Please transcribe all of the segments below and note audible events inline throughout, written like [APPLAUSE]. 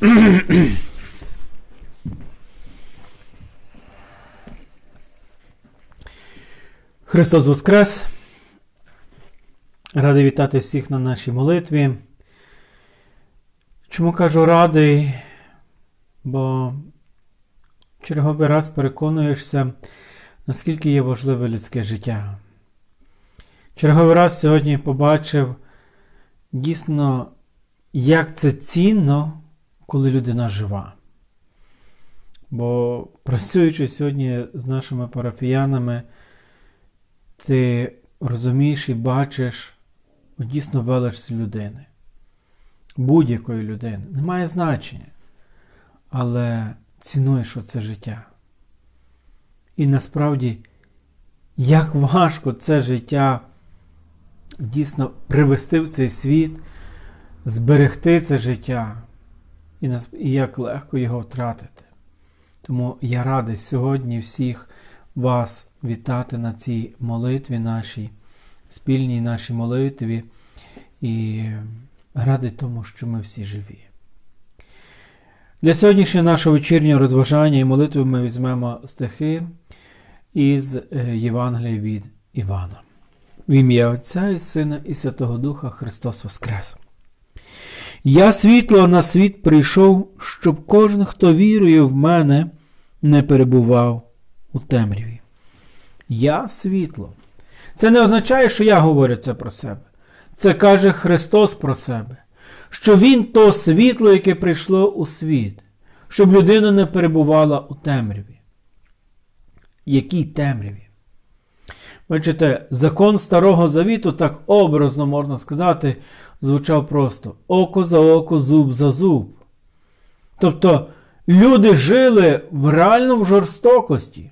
[COUGHS] Христос Воскрес! Радий вітати всіх на нашій молитві. Чому кажу радий? Бо черговий раз переконуєшся, наскільки є важливе людське життя. Черговий раз сьогодні побачив дійсно, як це цінно, коли людина жива. Бо працюючи сьогодні з нашими парафіянами, ти розумієш і бачиш дійсно велич людини, будь-якої людини. Немає значення. Але цінуєш оце життя. І насправді, як важко це життя дійсно привести в цей світ, зберегти це життя, і як легко його втратити. Тому я радий сьогодні всіх вас вітати на цій молитві нашій, спільній нашій молитві, і радий тому, що ми всі живі. Для сьогоднішнього нашого вечірнього розважання і молитви ми візьмемо стихи із Євангелія від Івана. В ім'я Отця і Сина, і Святого Духа Христос Воскрес. Я світло на світ прийшов, щоб кожен, хто вірує в мене, не перебував у темряві. Я світло. Це не означає, що я говорю це про себе. Це каже Христос про себе, що Він то світло, яке прийшло у світ, щоб людина не перебувала у темряві. Якій темряві? Бачите, закон Старого Завіту, так образно можна сказати, звучав просто око за око, зуб за зуб. Тобто люди жили в реально в жорстокості.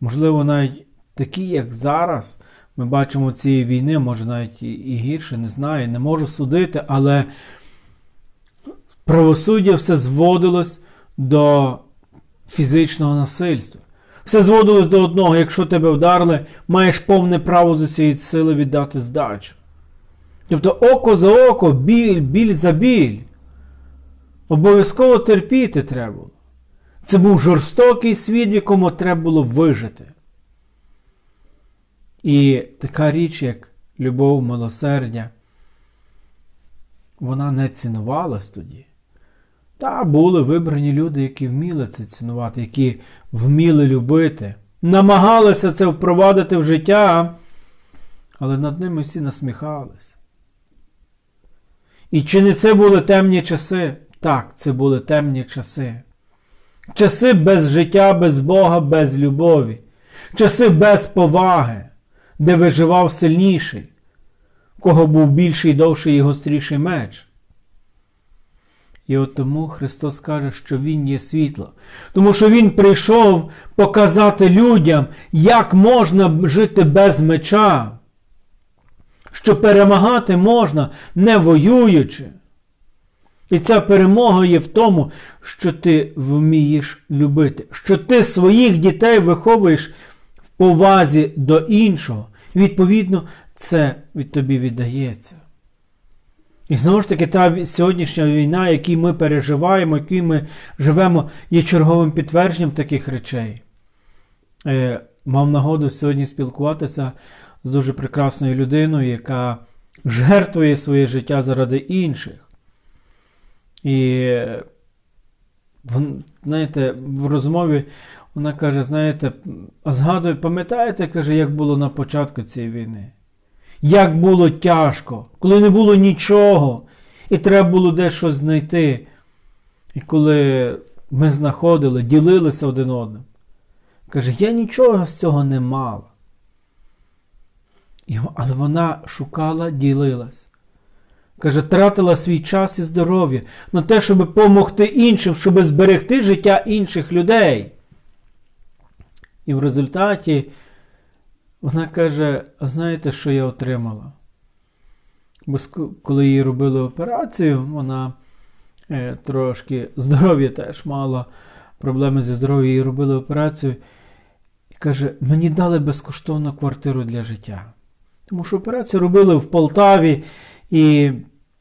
Можливо, навіть такі, як зараз, ми бачимо цієї війни, може навіть і гірше, не знаю, не можу судити, але правосуддя все зводилось до фізичного насильства. Все зводилось до одного, якщо тебе вдарили, маєш повне право з цієї сили віддати здачу. Тобто око за око, біль, біль за біль. Обов'язково терпіти треба. Це був жорстокий світ, в якому треба було вижити. І така річ, як любов, милосердя, вона не цінувалась тоді. Та були вибрані люди, які вміли це цінувати, які вміли любити, намагалися це впровадити в життя, але над ними всі насміхались. І чи не це були темні часи? Так, це були темні часи. Часи без життя, без Бога, без любові, часи без поваги, де виживав сильніший, кого був більший, довший і гостріший меч. І от тому Христос каже, що Він є світло. Тому що Він прийшов показати людям, як можна жити без меча, що перемагати можна, не воюючи. І ця перемога є в тому, що ти вмієш любити, що ти своїх дітей виховуєш в повазі до іншого. Відповідно, це від тобі віддається. І знову ж таки, та сьогоднішня війна, яку ми переживаємо, яку ми живемо, є черговим підтвердженням таких речей. Е, Мав нагоду сьогодні спілкуватися з дуже прекрасною людиною, яка жертвує своє життя заради інших. І, знаєте, в розмові вона каже: знаєте, а згадую, пам'ятаєте, каже, як було на початку цієї війни? Як було тяжко, коли не було нічого, і треба було дещо знайти. І коли ми знаходили, ділилися один одним, каже, я нічого з цього не мала. Але вона шукала, ділилась. Каже, тратила свій час і здоров'я на те, щоб допомогти іншим, щоб зберегти життя інших людей. І в результаті вона каже: знаєте, що я отримала? Бо коли їй робили операцію, вона е, трошки здоров'я теж мала, проблеми зі здоров'ям, їй робили операцію. І каже, мені дали безкоштовну квартиру для життя. Тому що операцію робили в Полтаві, і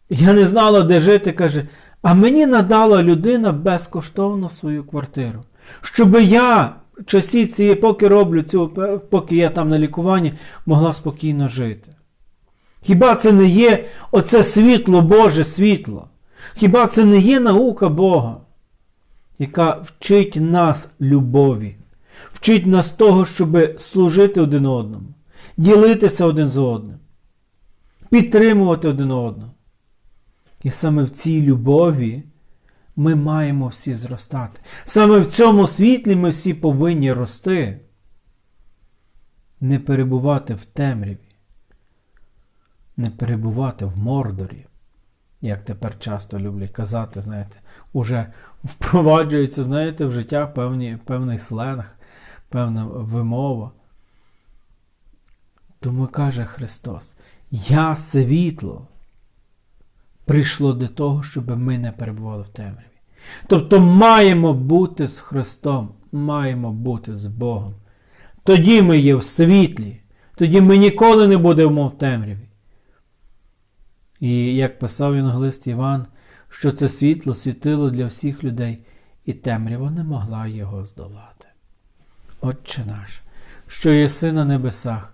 я не знала, де жити. каже, А мені надала людина безкоштовно свою квартиру. Щоб я часі цієї, поки роблю цю, поки я там на лікуванні, могла спокійно жити. Хіба це не є оце світло Боже світло? Хіба це не є наука Бога, яка вчить нас любові, вчить нас того, щоб служити один одному, ділитися один з одним, підтримувати один одного. І саме в цій любові ми маємо всі зростати. Саме в цьому світлі ми всі повинні рости, не перебувати в темряві, не перебувати в мордорі, як тепер часто люблять казати, знаєте, уже впроваджується, знаєте, в життя певні, певний сленг, певна вимова. Тому каже Христос: Я світло прийшло до того, щоб ми не перебували в темряві. Тобто маємо бути з Христом, маємо бути з Богом. Тоді ми є в світлі, тоді ми ніколи не будемо в темряві. І як писав Євангелист Іван, що це світло світило для всіх людей, і темрява не могла його здолати. Отче наш, що єси на небесах,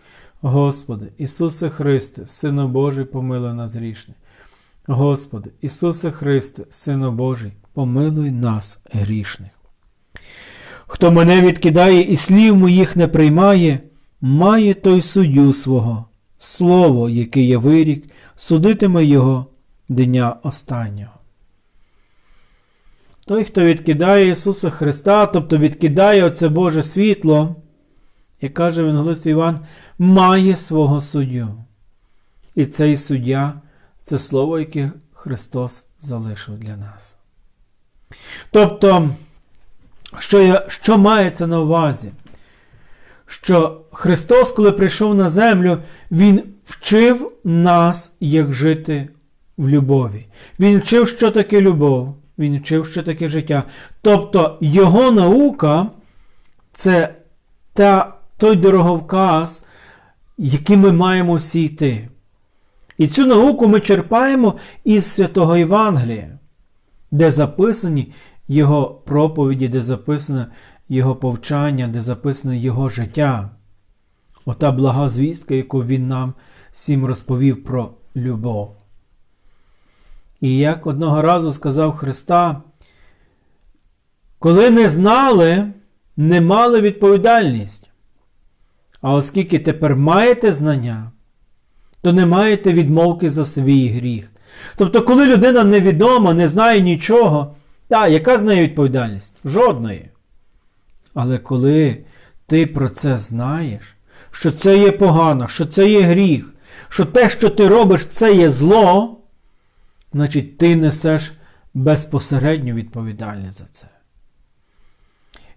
Господи, Ісусе Христе, Сину Божий, помилуй нас грішне. Господи, Ісусе Христе, Сину Божий, помилуй нас грішних. Хто мене відкидає і слів моїх не приймає, має той суддю свого, слово, яке є вирік, судитиме його дня останнього. Той, хто відкидає Ісуса Христа, тобто відкидає оце Боже світло, як каже Евангелист Іван, має свого суддю. І цей суддя це слово, яке Христос залишив для нас. Тобто, що, я, що мається на увазі? Що Христос, коли прийшов на землю, Він вчив нас, як жити в любові. Він вчив, що таке любов, він вчив, що таке життя. Тобто Його наука це та, той дороговказ, який ми маємо всі йти. І цю науку ми черпаємо із святого Євангелія, де записані його проповіді, де записане його повчання, де записане його життя. Ота блага звістка, яку він нам всім розповів про любов. І як одного разу сказав Христа, коли не знали, не мали відповідальність. А оскільки тепер маєте знання, то не маєте відмовки за свій гріх. Тобто, коли людина невідома, не знає нічого, та, яка з неї відповідальність? Жодної. Але коли ти про це знаєш, що це є погано, що це є гріх, що те, що ти робиш, це є зло, значить ти несеш безпосередню відповідальність за це.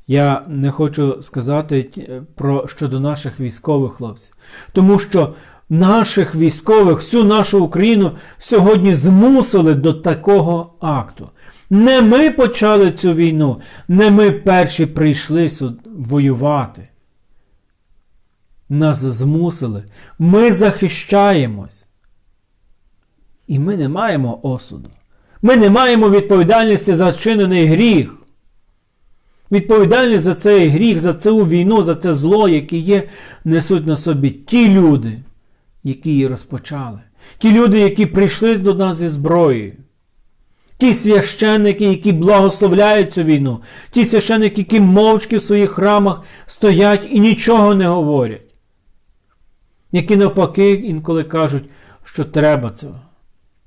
Я не хочу сказати про щодо наших військових хлопців, тому що наших військових, всю нашу Україну сьогодні змусили до такого акту. Не ми почали цю війну, не ми перші прийшли воювати. Нас змусили. Ми захищаємось. І ми не маємо осуду. Ми не маємо відповідальності за вчинений гріх. Відповідальність за цей гріх, за цю війну, за це зло, яке є, несуть на собі ті люди, які її розпочали. Ті люди, які прийшли до нас зі зброєю. Ті священники, які благословляють цю війну, ті священники, які мовчки в своїх храмах стоять і нічого не говорять, які навпаки інколи кажуть, що треба цього,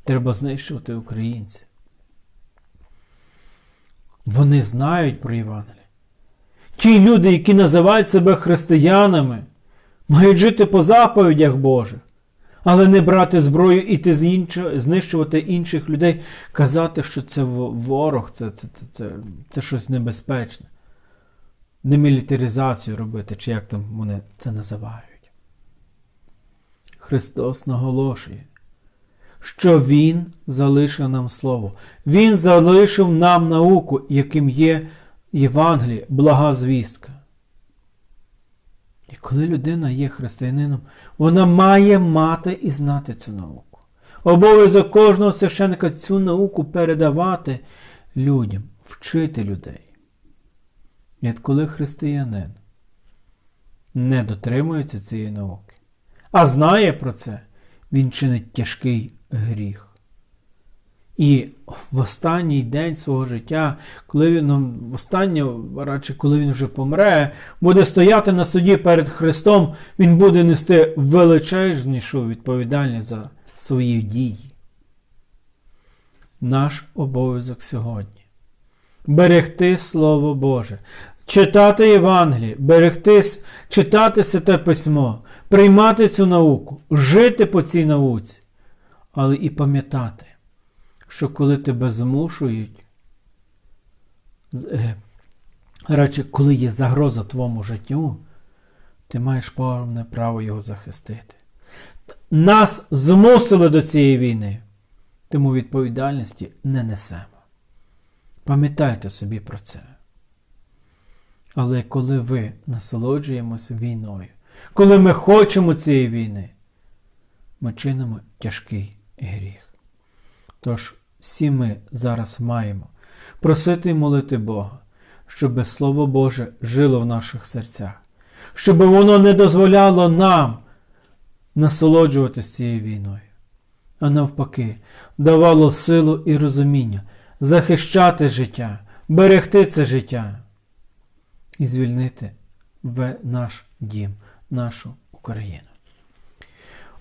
треба знищувати українців. Вони знають про Євангеліє. Ті люди, які називають себе християнами, мають жити по заповідях Божих, але не брати зброю і знищувати інших людей, казати, що це ворог, це, це, це, це, це щось небезпечне. Демілітаризацію робити, чи як там вони це називають. Христос наголошує, що Він залишив нам Слово. Він залишив нам науку, яким є Євангеліє, блага звістка. І коли людина є християнином, вона має мати і знати цю науку. Обов'язок кожного священника цю науку передавати людям, вчити людей. І от коли християнин не дотримується цієї науки, а знає про це, він чинить тяжкий гріх. І в останній день свого життя, коли він ну, в останнє, радше, коли він вже помре, буде стояти на суді перед Христом, він буде нести величезнішу відповідальність за свої дії. Наш обов'язок сьогодні берегти Слово Боже, читати Євангеліє, берегти, читати Святе Письмо, приймати цю науку, жити по цій науці, але і пам'ятати що коли тебе змушують, радше, коли є загроза твоєму життю, ти маєш повне право його захистити. Нас змусили до цієї війни, тому відповідальності не несемо. Пам'ятайте собі про це. Але коли ви насолоджуємося війною, коли ми хочемо цієї війни, ми чинимо тяжкий гріх. Тож всі ми зараз маємо просити і молити Бога, щоб Слово Боже жило в наших серцях, щоб воно не дозволяло нам насолоджуватися цією війною, а навпаки, давало силу і розуміння захищати життя, берегти це життя і звільнити в наш дім, нашу Україну.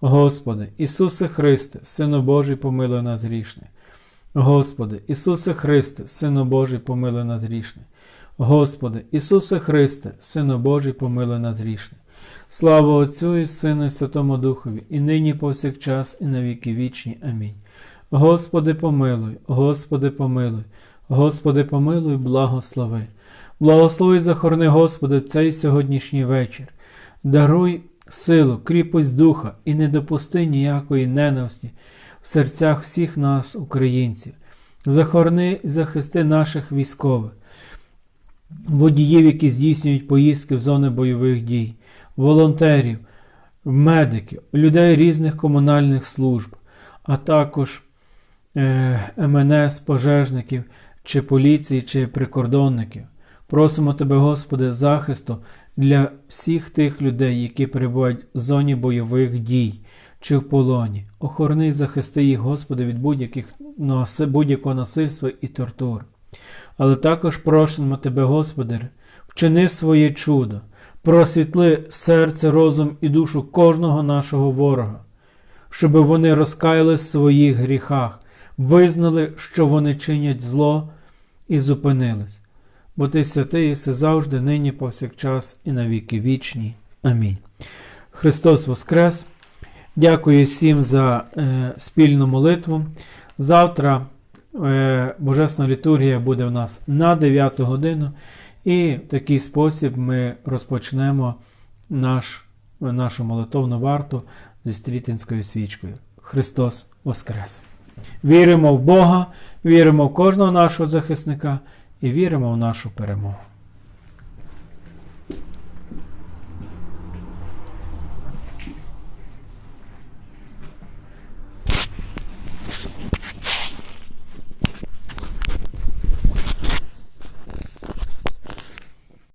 Господи, Ісусе Христе, Сино Божий, помилуй нас грішне. Господи, Ісусе Христе, Сино Божий, помилуй нас грішне. Господи, Ісусе Христе, Сино Божий, помилуй нас грішне. Слава Отцю і Сину, і Святому Духові, і нині повсякчас, і на віки вічні. Амінь. Господи, помилуй, Господи, помилуй, Господи, помилуй, благослови. Благослови захорони, Господи, цей сьогоднішній вечір. Даруй силу, кріпость духа і не допусти ніякої ненависті в серцях всіх нас, українців. Захорони і захисти наших військових, водіїв, які здійснюють поїздки в зони бойових дій, волонтерів, медиків, людей різних комунальних служб, а також е, МНС, пожежників, чи поліції, чи прикордонників. Просимо Тебе, Господи, захисту для всіх тих людей, які перебувають в зоні бойових дій чи в полоні. Охорони захисти їх, Господи, від будь-яких будь-якого насильства і тортур. Але також просимо Тебе, Господи, вчини своє чудо, просвітли серце, розум і душу кожного нашого ворога, щоб вони розкаяли в своїх гріхах, визнали, що вони чинять зло і зупинились. Бо ти святий єси завжди, нині, повсякчас і на віки вічні. Амінь. Христос Воскрес! Дякую всім за е, спільну молитву. Завтра е, Божесна літургія буде в нас на 9 годину, і в такий спосіб ми розпочнемо наш, нашу молитовну варту зі стрітинською свічкою. Христос Воскрес! Віримо в Бога, віримо в кожного нашого захисника і віримо в нашу перемогу.